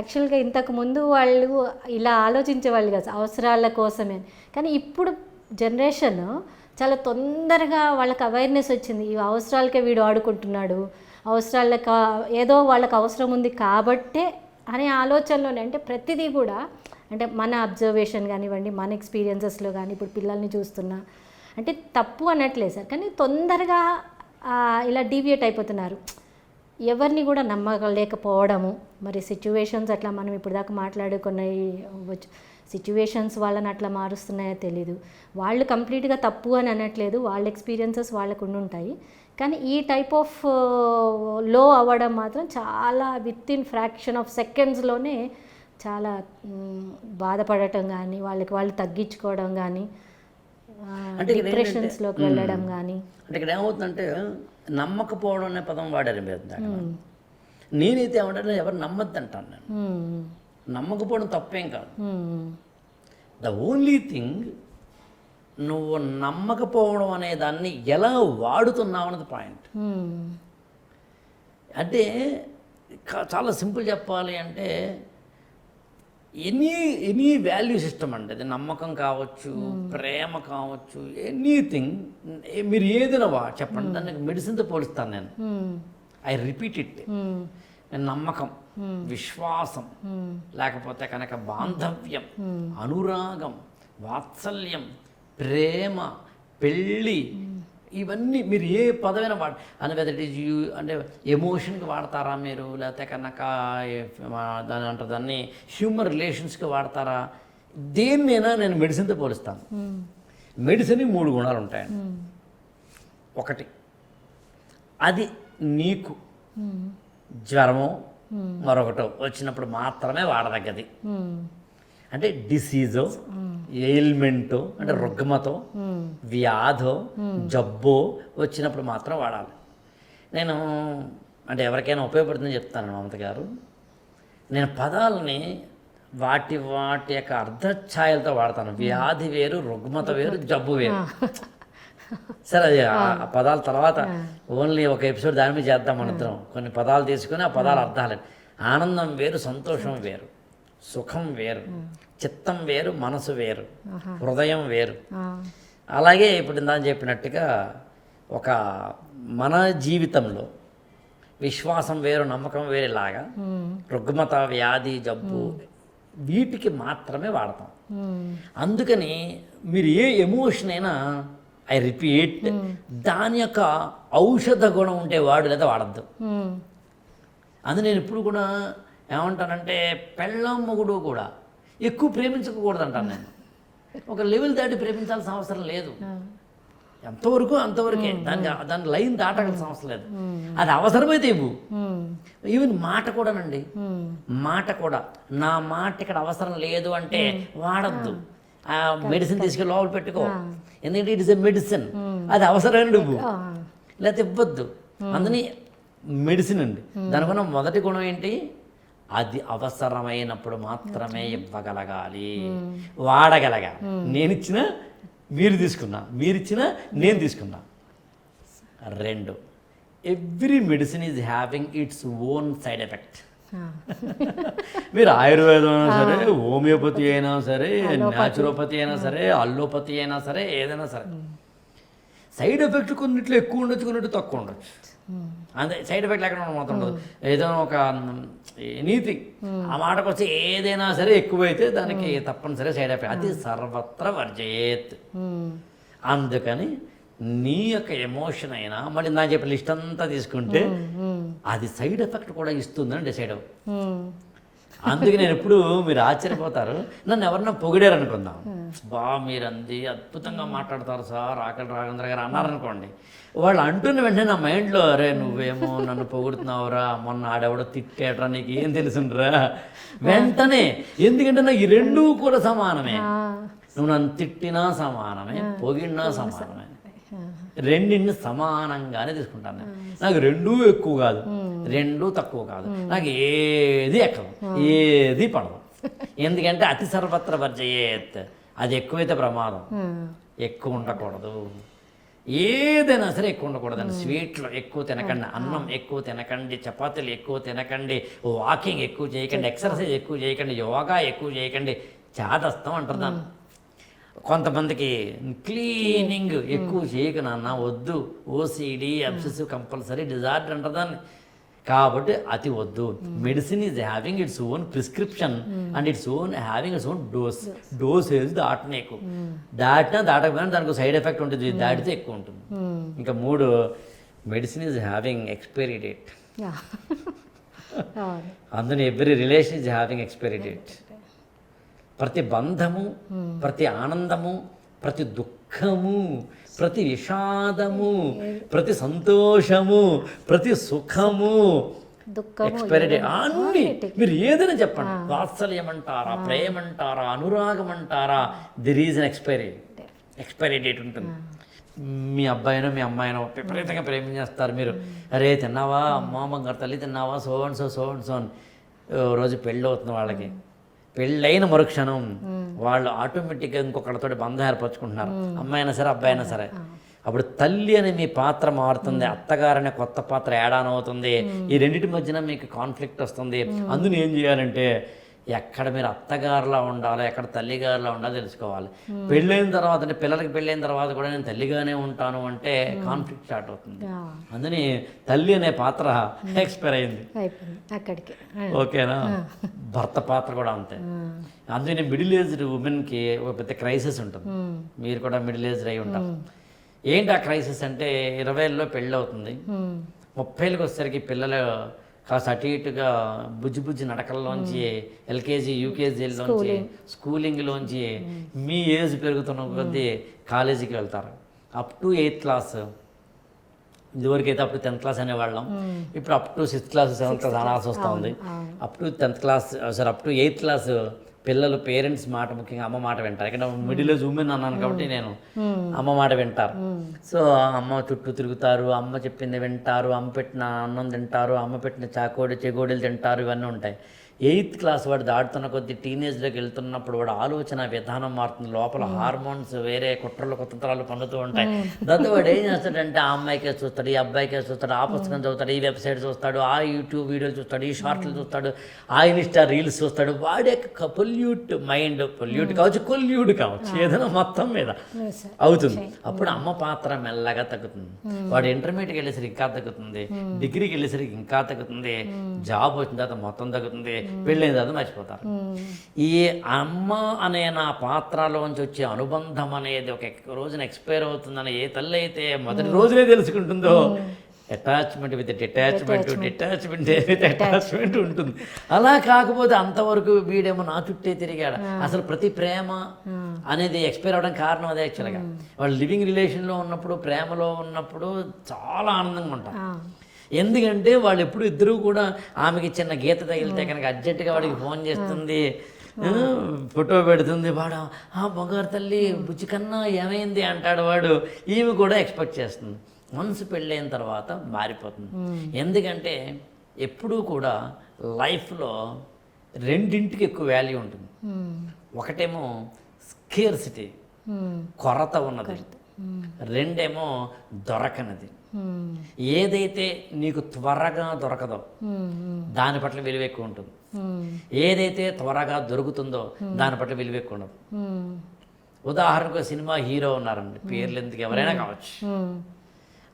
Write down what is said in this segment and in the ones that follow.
యాక్చువల్గా ఇంతకు ముందు వాళ్ళు ఇలా ఆలోచించేవాళ్ళు కాదు అవసరాల కోసమే. కానీ ఇప్పుడు జనరేషన్ చాలా తొందరగా వాళ్ళకి అవేర్నెస్ వచ్చింది. ఈ అవసరాలకే వీడు ఆడుకుంటున్నాడు అవసరాలకు ఏదో వాళ్ళకి అవసరం ఉంది కాబట్టే అనే ఆలోచనలోనే. అంటే ప్రతిదీ కూడా అంటే మన అబ్జర్వేషన్ కానివ్వండి మన ఎక్స్పీరియన్సెస్లో కానీ ఇప్పుడు పిల్లల్ని చూస్తున్నా అంటే తప్పు అనట్లేదు సార్. కానీ తొందరగా ఇలా డీవియేట్ అయిపోతున్నారు. ఎవరిని కూడా నమ్మలేకపోవడము. మరి సిచ్యువేషన్స్ అట్లా మనం ఇప్పుడు దాకా మాట్లాడుకున్నాయి సిచ్యువేషన్స్ వాళ్ళని అట్లా మారుస్తున్నాయో తెలీదు. వాళ్ళు కంప్లీట్గా తప్పు అని అనట్లేదు. వాళ్ళ ఎక్స్పీరియన్సెస్ వాళ్ళకు ఉండి ఉంటాయి కానీ ఈ టైప్ ఆఫ్లో అవ్వడం మాత్రం చాలా విత్ ఇన్ ఫ్రాక్షన్ ఆఫ్ సెకండ్స్లోనే చాలా బాధపడటం కానీ వాళ్ళకి వాళ్ళు తగ్గించుకోవడం కానీ డిప్రెషన్స్లోకి వెళ్ళడం కానీ అంటే ఇక్కడ ఏమవుతుందంటే నమ్మకపోవడం అనే పదం వాడారు మీరు. నేనైతే ఏమంటే ఎవరు నమ్మద్దు అంటాను నేను. నమ్మకపోవడం తప్పేం కాదు. ద ఓన్లీ థింగ్ నువ్వు నమ్మకపోవడం అనే దాన్ని ఎలా వాడుతున్నావు అన్నది పాయింట్ అంటే చాలా సింపుల్ చెప్పాలి అంటే ఎనీ ఎనీ వాల్యూ సిస్టమ్ అండి. అది నమ్మకం కావచ్చు ప్రేమ కావచ్చు ఎనీథింగ్. మీరు ఏదైనా వా చెప్పండి. దానికి మెడిసిన్తో పోలుస్తాను నేను. I repeat it. నమ్మకం విశ్వాసం లేకపోతే కనుక బాంధవ్యం అనురాగం వాత్సల్యం ప్రేమ పెళ్ళి ఇవన్నీ మీరు ఏ పదమైన వాడ అని వెదర్ ఇట్ యూ అంటే ఎమోషన్కి వాడతారా మీరు? లేకపోతే కనుక దాని అంటారు దాన్ని హ్యూమన్ రిలేషన్స్కి వాడతారా? దేన్నైనా నేను మెడిసిన్తో పోలుస్తాను. మెడిసిన్ మూడు గుణాలు ఉంటాయండి. మ్, ఒకటి అది నీకు మ్, జ్వరమో మరొకటో వచ్చినప్పుడు మాత్రమే వాడదగ్గది. అంటే డిసీజో ఎయిల్మెంటో అంటే రుగ్మతో మ్, వ్యాధో జబ్బో వచ్చినప్పుడు మాత్రం వాడాలి. నేను అంటే ఎవరికైనా ఉపయోగపడుతుందని చెప్తాను మమత గారు. నేను పదాలని వాటి వాటి యొక్క అర్ధఛాయలతో వాడతాను. వ్యాధి వేరు రుగ్మత వేరు జబ్బు వేరు. సరే అది ఆ- పదాల తర్వాత ఓన్లీ ఒక ఎపిసోడ్ దాని మీద చేద్దాం ఇద్దరం కొన్ని పదాలు తీసుకొని ఆ పదాల అర్థాలు. ఆనందం వేరు సంతోషం. వేరు. సుఖం వేరు. చిత్తం వేరు మనసు వేరు. హృదయం వేరు. అలాగే ఇప్పుడు ఇందా చెప్పినట్టుగా ఒక మన జీవితంలో విశ్వాసం వేరు నమ్మకం వేరేలాగా రుగ్మత వ్యాధి జబ్బు వీటికి మాత్రమే వాడతాం. అందుకని మీరు ఏ ఎమోషన్ అయినా ఐ రిపీట్ దాని యొక్క ఔషధ గుణం ఉంటే వాడు లేదా వాడద్దు. అది నేను ఇప్పుడు కూడా ఏమంటానంటే పెళ్ళం మొగుడు కూడా. ఎక్కువ ప్రేమించకూడదు అంటాను నేను. ఒక లెవెల్ దాటి ప్రేమించాల్సిన అవసరం లేదు. ఎంతవరకు అంతవరకే. దానికి దాని లైన్ దాటాల్సిన అవసరం లేదు. అది అవసరమైతే ఇవ్వు. ఈవెన్ మాట కూడానండి. మాట కూడా. నా మాట ఇక్కడ అవసరం లేదు అంటే వాడద్దు. ఆ. మెడిసిన్ తీసుకెళ్ళి లోపల పెట్టుకో. ఎందుకంటే ఇట్ ఇస్ ఎ మెడిసిన్. అది అవసరమైన నువ్వు. లేకపోతే ఇవ్వద్దు. అందుని మెడిసిన్ అండి. దానికున్న మొదటి గుణం ఏంటి? అది అవసరమైనప్పుడు మాత్రమే ఇవ్వగలగాలి. వాడగలగాలి నేను ఇచ్చిన మీరు తీసుకున్నా మీరు ఇచ్చిన నేను తీసుకున్నా. రెండు. Every medicine is having its own side effect మీరు ఆయుర్వేదం అయినా సరే హోమియోపతి అయినా సరే న్యాచురోపతి అయినా సరే అల్లోపతి అయినా సరే ఏదైనా సరే. సైడ్ ఎఫెక్ట్ కొన్నిట్లో ఎక్కువ ఉండొచ్చు కొన్నిట్లో తక్కువ ఉండొచ్చు. అంతే సైడ్ ఎఫెక్ట్ లేకుండా మాత్రం ఉండదు ఏదైనా ఒక ఎనీథింగ్ ఆ మాటకు వచ్చి ఏదైనా సరే ఎక్కువైతే దానికి తప్పనిసరి సైడ్ ఎఫెక్ట్ అది సర్వత్ర వర్జయేత్. అందుకని నీ యొక్క ఎమోషన్ అయినా మళ్ళీ నా చెప్పిన లిస్ట్ అంతా తీసుకుంటే అది సైడ్ ఎఫెక్ట్ కూడా ఇస్తుందని డిసైడ్ అవ్వు. అందుకే నేను ఎప్పుడు మీరు ఆశ్చర్యపోతారు. నన్ను ఎవరన్నా పొగిడారు అనుకుందాం బా మీరు అంది అద్భుతంగా మాట్లాడతారు సార్ ఆకలి రాఘవేంద్ర గారు అన్నారనుకోండి. వాళ్ళు అంటున్న వెంటనే నా మైండ్లో అరే నువ్వేమో నన్ను పొగుడుతున్నావురా మొన్న ఆడెవడో తిట్టాడరా నీకు ఏం తెలుసుండ్రా వెంటనే ఎందుకంటే నాకు ఈ రెండూ కూడా సమానమే. నువ్వు నన్ను తిట్టినా సమానమే పొగిడినా సమానమే. రెండింటిని సమానంగానే తీసుకుంటాను నాకు రెండూ ఎక్కువ కాదు. రెండూ తక్కువ కాదు. నాకు ఏది ఎక్కదు. ఏది పడదు. ఎందుకంటే అతి సర్వత్ర వర్జయేత్. అది ఎక్కువైతే ప్రమాదం. ఎక్కువ ఉండకూడదు. ఏదైనా సరే ఎక్కువ ఉండకూడదండి. స్వీట్లు ఎక్కువ తినకండి. అన్నం ఎక్కువ తినకండి. చపాతీలు ఎక్కువ తినకండి. వాకింగ్ ఎక్కువ చేయకండి. ఎక్సర్సైజ్ ఎక్కువ చేయకండి. యోగా ఎక్కువ చేయకండి. చాదస్తం అంటారు దాన్ని. కొంతమందికి క్లీనింగ్ ఎక్కువ చేయకు నాన్న. వద్దు. ఓసిడి అబ్సెసివ్ కంపల్సరీ డిజార్డర్ అంటారు దాన్ని. కాబట్టి అతి వద్దు. Medicine is having its own prescription and its own having its own dose dose age దాటనే ఎక్కువ దాటినా దాటకపోయినా దానికి సైడ్ ఎఫెక్ట్ ఉంటుంది. దాటితే ఎక్కువ ఉంటుంది. ఇంకా మూడు medicine is having expiry date అందులో every relation is having expiry date ప్రతి బంధము ప్రతి ఆనందము ప్రతి దుఃఖము ప్రతి విషాదము ప్రతి సంతోషము ప్రతి సుఖము ఎక్స్పైరీ డేట్ అన్ని మీరు ఏదైనా చెప్పండి. వాత్సల్యం అంటారా ప్రేమ అంటారా అనురాగం అంటారా there is an expiry expiry date ఉంటుంది. మీ అబ్బాయినో మీ అమ్మాయినో విపరీతంగా ప్రేమించేస్తారు మీరు. అరే తిన్నావా? అమ్మ బంగారు తల్లి తిన్నావా? So and so so and so అని ఓ రోజు పెళ్ళి అవుతుంది వాళ్ళకి. పెళ్ళైన మరుక్షణం వాళ్ళు ఆటోమేటిక్గా ఇంకొకరితో బంధం ఏర్పరచుకుంటున్నారు. అమ్మాయి అయినా సరే అబ్బాయి అయినా సరే. అప్పుడు తల్లి అనే మీ పాత్ర మారుతుంది అత్తగారు అనే కొత్త పాత్ర యాడాన్ అవుతుంది. ఈ రెండింటి మధ్యన మీకు కాన్ఫ్లిక్ట్ వస్తుంది. అందులో ఏం చేయాలంటే ఎక్కడ మీరు అత్తగారులా ఉండాలో ఎక్కడ తల్లిగారులా ఉండాలో తెలుసుకోవాలి. పెళ్ళైన తర్వాత అంటే పిల్లలకి పెళ్ళైన తర్వాత కూడా నేను తల్లిగానే ఉంటాను అంటే కాన్ఫ్లిక్ట్ స్టార్ట్ అవుతుంది. అందుని తల్లి అనే పాత్ర ఎక్స్పైర్ అయింది. అయిపోయింది అక్కడికి. ఆ. ఓకేనా? భర్త పాత్ర కూడా అంతే. అందుకని మిడిల్ ఏజ్డ్ ఉమెన్కి ఒక పెద్ద క్రైసిస్ ఉంటుంది. మీరు కూడా మిడిల్ ఏజ్డ్ అయి ఉంటారు. ఏంటి ఆ క్రైసిస్ అంటే ఇరవైలో పెళ్ళి అవుతుంది. ముప్పైలకు వచ్చేసరికి పిల్లలు కాస్త అటు ఇటుగా బుజ్జి బుజ్జి నడకల్లోంచి ఎల్కేజీ యూకేజీలోంచి స్కూలింగ్లోంచి మీ ఏజ్ పెరుగుతున్న కొద్దీ కాలేజీకి వెళ్తారు. Up to eighth class. ఇదివరకు అయితే అప్పుడు టెన్త్ క్లాస్ అనేవాళ్ళం. ఇప్పుడు up to sixth class seventh class అనాల్సి వస్తుంది. Up to tenth class sir up to eighth class పిల్లలు పేరెంట్స్ మాట ముఖ్యంగా అమ్మ మాట వింటారు. ఇక్కడ మిడిల్ ఏజ్ ఉమెన్ అన్నాను కాబట్టి నేను అమ్మ మాట వింటారు. సో అమ్మ చుట్టూ తిరుగుతారు అమ్మ చెప్పింది వింటారు అమ్మ పెట్టిన అన్నం తింటారు అమ్మ పెట్టిన చాకోడి చెగోడీలు తింటారు ఇవన్నీ ఉంటాయి. ఎయిత్ క్లాస్ వాడు దాటుతున్న కొద్ది టీనేజ్లోకి వెళ్తున్నప్పుడు వాడు ఆలోచన విధానం మారుతుంది. లోపల హార్మోన్స్ వేరే కుట్రలు కుతంత్రాలు పొందుతూ ఉంటాయి. దాంతో వాడు ఏం చేస్తాడంటే ఆ అమ్మాయికే చూస్తాడు ఈ అబ్బాయికే చూస్తాడు ఆ పుస్తకం చదువుతాడు ఈ వెబ్సైట్ చూస్తాడు ఆ యూట్యూబ్ వీడియోలు చూస్తాడు ఈ షార్ట్లు చూస్తాడు ఆ ఇన్స్టా రీల్స్ చూస్తాడు. వాడి యొక్క పొల్యూట్ మైండ్ పొల్యూట్ కావచ్చు కొల్యూట్ కావచ్చు ఏదైనా మొత్తం మీద. అవుతుంది. అప్పుడు అమ్మ పాత్ర మెల్లగా తగ్గుతుంది. వాడు ఇంటర్మీడియట్కి వెళ్ళేసరికి ఇంకా తగ్గుతుంది. డిగ్రీకి వెళ్ళేసరికి ఇంకా తగ్గుతుంది. జాబ్ వచ్చిన తర్వాత మొత్తం తగ్గుతుంది. పెళ్ళైన తర్వాత మర్చిపోతారు. ఈ అమ్మ అనే నా పాత్రలోంచి వచ్చే అనుబంధం అనేది ఒక రోజున ఎక్స్పైర్ అవుతుందని ఏ తల్లి అయితే మొదటి రోజునే తెలుసుకుంటుందో attachment with detachment detachment with attachment ఉంటుంది. అలా కాకపోతే అంతవరకు వీడేమో నా చుట్టే తిరిగాడు. అసలు ప్రతి ప్రేమ అనేది ఎక్స్పైర్ అవ్వడం కారణం అదే యాక్చువల్గా. వాళ్ళు లివింగ్ రిలేషన్లో ఉన్నప్పుడు ప్రేమలో ఉన్నప్పుడు చాలా ఆనందంగా ఉంటారు. ఎందుకంటే వాళ్ళు ఎప్పుడు ఇద్దరూ కూడా ఆమెకి చిన్న గీత తగిలితే కనుక అర్జెంటుగా వాడికి ఫోన్ చేస్తుంది. ఫోటో పెడుతుంది. వాడు ఆ బంగారు తల్లి బుజ్జి కన్నా ఏమైంది? అంటాడు వాడు. ఈమె కూడా ఎక్స్పెక్ట్ చేస్తుంది. మనసు పెళ్ళైన తర్వాత మారిపోతుంది. ఎందుకంటే ఎప్పుడూ కూడా లైఫ్లో రెండింటికి ఎక్కువ వాల్యూ ఉంటుంది. ఒకటేమో స్కేర్సిటీ. కొరత ఉన్నది. రెండేమో దొరకనది. ఏదైతే నీకు త్వరగా దొరకదో. దాని పట్ల విలువ ఎక్కువ ఉంటుంది. ఏదైతే త్వరగా దొరుకుతుందో దాని పట్ల విలువ ఎక్కువ ఉండదు. ఉదాహరణకు సినిమా హీరో ఉన్నారండి పేర్లు ఎందుకు ఎవరైనా కావచ్చు.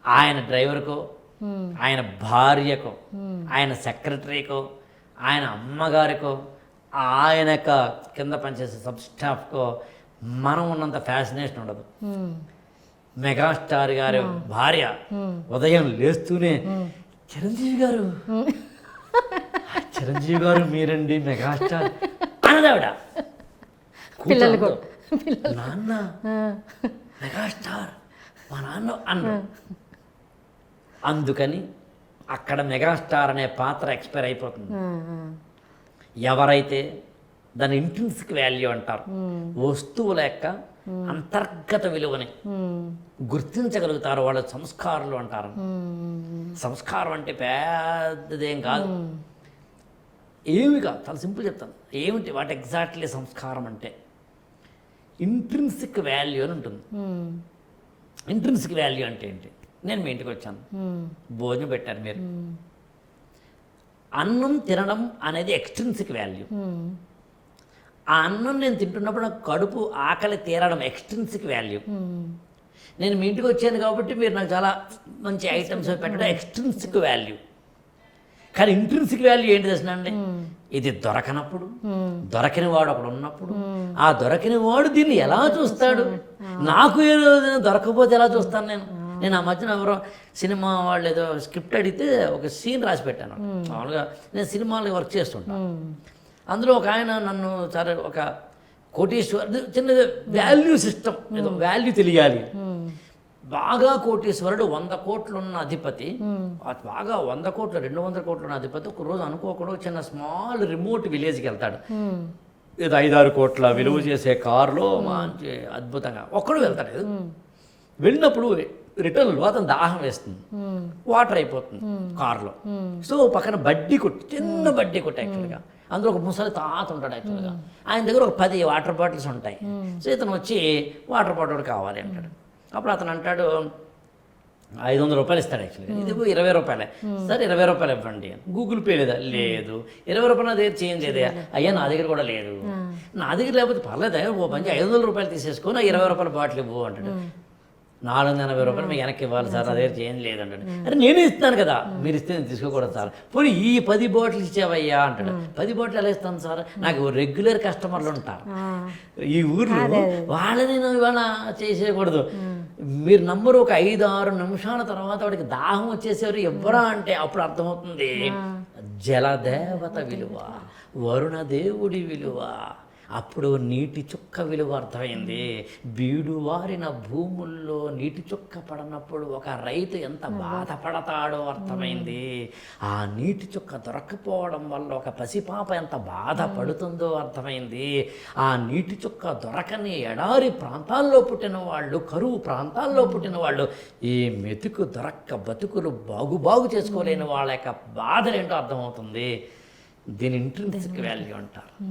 ఆయన డ్రైవర్కో. ఆయన భార్యకో ఆయన సెక్రటరీకో ఆయన అమ్మగారికో ఆయన యొక్క కింద పనిచేసే సబ్ స్టాఫ్కో మనం ఉన్నంత ఫ్యాసినేషన్ ఉండదు. మెగాస్టార్ గారి భార్య. ఉదయం లేస్తూనే చిరంజీవి గారు. చిరంజీవి గారు మీరండి మెగాస్టార్ అన్నదావిడ నాన్న. మెగాస్టార్ మా నాన్న అన్న అందుకని అక్కడ మెగాస్టార్ అనే పాత్ర ఎక్స్పైర్ అయిపోతుంది. ఎవరైతే దాని ఇంట్రెన్సిక్ వాల్యూ అంటారు వస్తువుల యొక్క అంతర్గత విలువని గుర్తించగలుగుతారు వాళ్ళ సంస్కారాలు అంటారు. సంస్కారం అంటే పెద్దదేం కాదు. ఏమి కాదు. చాలా సింపుల్ చెప్తాను. ఏమిటి? వాటి ఎగ్జాక్ట్లీ సంస్కారం అంటే? ఇంట్రిన్సిక్ వాల్యూ అని ఉంటుంది. ఇంట్రిన్సిక్ వాల్యూ అంటే ఏంటి? నేను మీ ఇంటికి వచ్చాను. భోజనం పెట్టారు మీరు. అన్నం తినడం అనేది ఎక్స్ట్రిన్సిక్ వాల్యూ. ఆ అన్నం నేను తింటున్నప్పుడు నాకు కడుపు ఆకలి తీరడం ఎక్స్ట్రిన్సిక్ వాల్యూ. నేను మీ ఇంటికి వచ్చాను కాబట్టి మీరు నాకు చాలా మంచి ఐటమ్స్ పెట్టడం ఎక్స్ట్రిన్సిక్ వాల్యూ. కానీ ఇంట్రిన్సిక్ వాల్యూ ఏంటి తెలిసిన అండి ఇది దొరకనప్పుడు దొరకని వాడు ఒకడు ఉన్నప్పుడు ఆ దొరకని వాడు దీన్ని ఎలా చూస్తాడు? నాకు ఏ రోజున దొరకపోతే ఎలా చూస్తాను నేను? నేను ఆ మధ్యన ఎవరో సినిమా వాళ్ళు ఏదో స్క్రిప్ట్ అడిగితే ఒక సీన్ రాసి పెట్టాను. మామూలుగా నేను సినిమాలో వర్క్ చేస్తుంటాను అందులో ఒక ఆయన నన్ను సరే ఒక కోటీశ్వర్ చిన్న వాల్యూ సిస్టమ్ ఏదో వాల్యూ తెలియాలి. బాగా కోటీశ్వరుడు వంద కోట్లున్న అధిపతి ఆ బాగా వంద కోట్లు రెండు వందల కోట్లు ఉన్న అధిపతి ఒక రోజు అనుకోకుండా చిన్న స్మాల్ రిమోట్ విలేజ్కి వెళ్తాడు. ఏదో ఐదారు కోట్ల విలువ చేసే కారులో మంచి అద్భుతంగా ఒక్కడు వెళ్తాడు. ఏదో. వెళ్ళినప్పుడు రిటర్న్లో అతను దాహం వేస్తుంది. వాటర్ అయిపోతుంది కారులో. సో పక్కన బడ్డీ కొట్టి చిన్న బడ్డీ కొట్టి యాక్చువల్గా అందులో ఒక ముసలి తాత ఉంటాడు యాక్చువల్గా ఆయన దగ్గర ఒక పది వాటర్ బాటిల్స్ ఉంటాయి. సో ఇతను వచ్చి వాటర్ బాటిల్ కావాలి అంటాడు. అప్పుడు అతను అంటాడు ఐదు వందల రూపాయలు ఇస్తాడు యాక్చువల్గా ఇది ఇరవై రూపాయలే. సరే ఇరవై రూపాయలు ఇవ్వండి గూగుల్ పే లేదా? లేదు. ఇరవై రూపాయలు నా దగ్గర చేంజ్ లేదే? అయ్యా నా దగ్గర కూడా లేదు. నా దగ్గర లేకపోతే పర్లేదా? ఓ మంచి ఐదు వందల రూపాయలు తీసేసుకొని నా ఇరవై రూపాయల బాటిల్ ఇవ్వు అంటాడు. నాలుగు వందల ఎనభై రూపాయలు మీకు వెనక్కి ఇవ్వాలి సార్ నా దగ్గర చేంజ్ లేదు అంటాడు అరే నేనే ఇస్తాను కదా మీరు ఇస్తే నేను తీసుకోకూడదు సార్. పోనీ ఈ పది బాటిల్స్ ఇచ్చావయ్యా అంటాడు. పది బాటిల్ ఎలా ఇస్తాను సార్? నాకు రెగ్యులర్ కస్టమర్లు ఉంటారు. ఈ ఊర్లో వాళ్ళని నేను ఇవాళ చేసేయకూడదు. మీరు నంబరు ఒక ఐదు ఆరు నిమిషాల తర్వాత వాడికి దాహం వచ్చేసేవారు ఎవ్వరా అంటే అప్పుడు అర్థమవుతుంది. జలదేవత విలువ వరుణ దేవుడి విలువ. అప్పుడు నీటి చుక్క విలువ అర్థమైంది. బీడు వారిన భూముల్లో నీటి చుక్క పడనప్పుడు ఒక రైతు ఎంత బాధపడతాడో అర్థమైంది. ఆ నీటి చుక్క దొరకపోవడం వల్ల ఒక పసిపాప ఎంత బాధపడుతుందో అర్థమైంది. ఆ నీటి చుక్క దొరకని ఎడారి ప్రాంతాల్లో పుట్టిన వాళ్ళు కరువు ప్రాంతాల్లో పుట్టిన వాళ్ళు ఈ మెతుకు దొరక్క బతుకులు బాగు బాగు చేసుకోలేని వాళ్ళ యొక్క బాధలేంటో అర్థమవుతుంది. దీని ఇంట్రెన్సిక్ వాల్యూ అంటారు.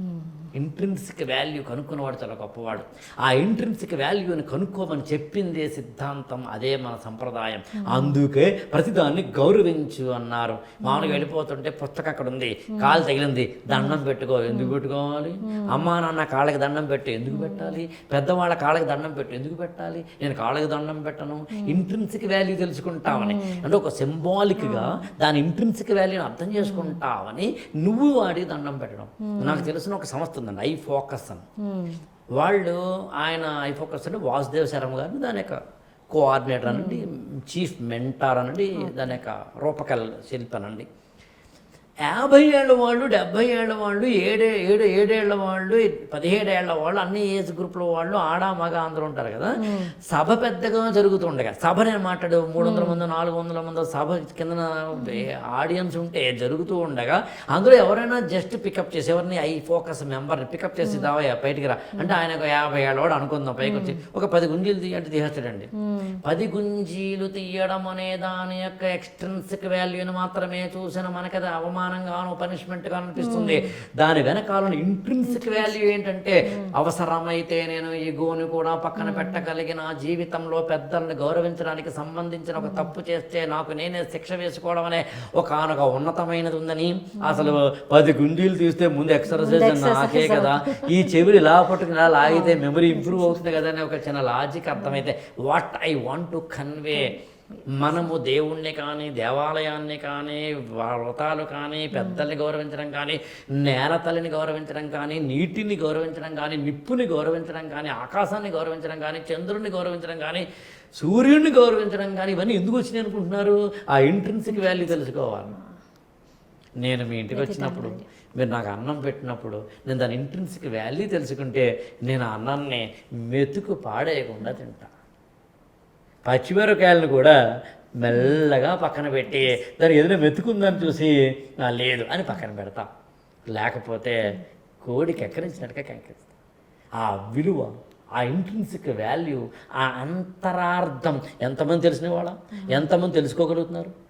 ఇంట్రెన్సిక్ వాల్యూ కనుక్కున్నవాడు చాలా గొప్పవాడు. ఆ ఇంట్రెన్సిక్ వాల్యూని కనుక్కోమని చెప్పిందే సిద్ధాంతం అదే మన సంప్రదాయం. అందుకే ప్రతిదాన్ని గౌరవించు అన్నారు. మామూలుగా వెళ్ళిపోతుంటే పుస్తకం అక్కడ ఉంది కాలు తగిలింది దండం పెట్టుకో ఎందుకు పెట్టుకోవాలి? అమ్మా నాన్న కాళ్ళకి దండం పెట్టు ఎందుకు పెట్టాలి? పెద్దవాళ్ళ కాళ్ళకి దండం పెట్టు ఎందుకు పెట్టాలి? నేను కాళ్ళకి దండం పెట్టను. ఇంట్రెన్సిక్ వాల్యూ తెలుసుకుంటామని. అంటే ఒక సింబాలిక్గా దాని ఇంట్రెన్సిక్ వాల్యూని అర్థం చేసుకుంటామని నువ్వు వాడి దండం పెట్టడం. నాకు తెలిసిన ఒక సంస్థ ఉందండి ఐ ఫోకస్ అని. వాళ్ళు ఆయన ఐ ఫోకస్ అంటే వాసుదేవ్ శర్మ గారిని దాని యొక్క కోఆర్డినేటర్ అనండి చీఫ్ మెంటార్ అనండి దాని యొక్క రూపకల్ శిల్పి అనండి. యాభై ఏళ్ళ వాళ్ళు డెబ్భై ఏళ్ళ వాళ్ళు ఏడే ఏడు ఏడేళ్ళ వాళ్ళు పదిహేడేళ్ళ వాళ్ళు అన్ని ఏజ్ గ్రూప్ల వాళ్ళు ఆడ మగ అందరూ ఉంటారు కదా. సభ పెద్దగా జరుగుతుండగా సభ నేను మాట్లాడు మూడు వందల మంది నాలుగు వందల మంది సభ కింద ఆడియన్స్ ఉంటే జరుగుతూ ఉండగా అందులో ఎవరైనా జస్ట్ పికప్ చేసి ఎవరిని ఐ ఫోకస్ మెంబర్ని పికప్ చేసి దావయ్య బయటికి రా. అంటే ఆయన ఒక యాభై ఏళ్ళవాడు అనుకుందాం పైకి వచ్చి. ఒక పది గుంజీలు తీయంటే తీసేస్తాడండి. పది గుంజీలు తీయడం అనే దాని యొక్క ఎక్స్ట్రెన్సిక్ వాల్యూని మాత్రమే చూసిన మనకి అది అవమానంగాను పనిష్మెంట్గా అనిపిస్తుంది. దాని వెనకాల ఇంట్రెన్సిక్ వాల్యూ ఏంటంటే అవసరమైతే నేను ఈ గోని కూడా పక్కన పెట్టగలిగిన జీవితంలో పెద్దల్ని గౌరవించడానికి సంబంధించిన ఒక తప్పు చేస్తే నాకు నేనే శిక్ష వేసుకోవడం అనే ఒక ఆనొక ఉన్నతమైనది ఉందని. అసలు పది గుండీలు తీస్తే ముందు ఎక్సర్సైజ్ నాకే కదా. ఈ చెవులు ఇలా పట్టుకుని ఇలా లాగితే మెమరీ ఇంప్రూవ్ అవుతుంది కదా అనే ఒక చిన్న లాజిక్ అర్థమైతే what I want to convey మనము దేవుణ్ణి కానీ దేవాలయాన్ని కానీ వ్రతాలు కానీ పెద్దల్ని గౌరవించడం కానీ నేల తల్లిని గౌరవించడం కానీ నీటిని గౌరవించడం కానీ నిప్పుని గౌరవించడం కానీ ఆకాశాన్ని గౌరవించడం కానీ చంద్రుడిని గౌరవించడం కానీ సూర్యుడిని గౌరవించడం కానీ ఇవన్నీ ఎందుకు వచ్చినాయి అనుకుంటున్నారు? ఆ ఇంట్రెన్సిక్ వాల్యూ తెలుసుకోవాలి. నేను మీ ఇంటికి వచ్చినప్పుడు మీరు నాకు అన్నం పెట్టినప్పుడు నేను దాని ఇంట్రెన్సిక్ వాల్యూ తెలుసుకుంటే నేను ఆ అన్నాన్ని మెతుకు పాడేయకుండా తింటా. పచ్చిమిరకాయలను కూడా మెల్లగా పక్కన పెట్టి దాని ఏదైనా మెతుకుందని చూసి లేదు అని పక్కన పెడతాం. లేకపోతే కోడికి ఎక్కరించినట్టుగా కెక్కరిస్తా. ఆ విలువ ఆ ఇంట్రెన్సిక్ వాల్యూ ఆ అంతరార్థం ఎంతమంది తెలిసిన వాళ్ళ? ఎంతమంది తెలుసుకోగలుగుతున్నారు?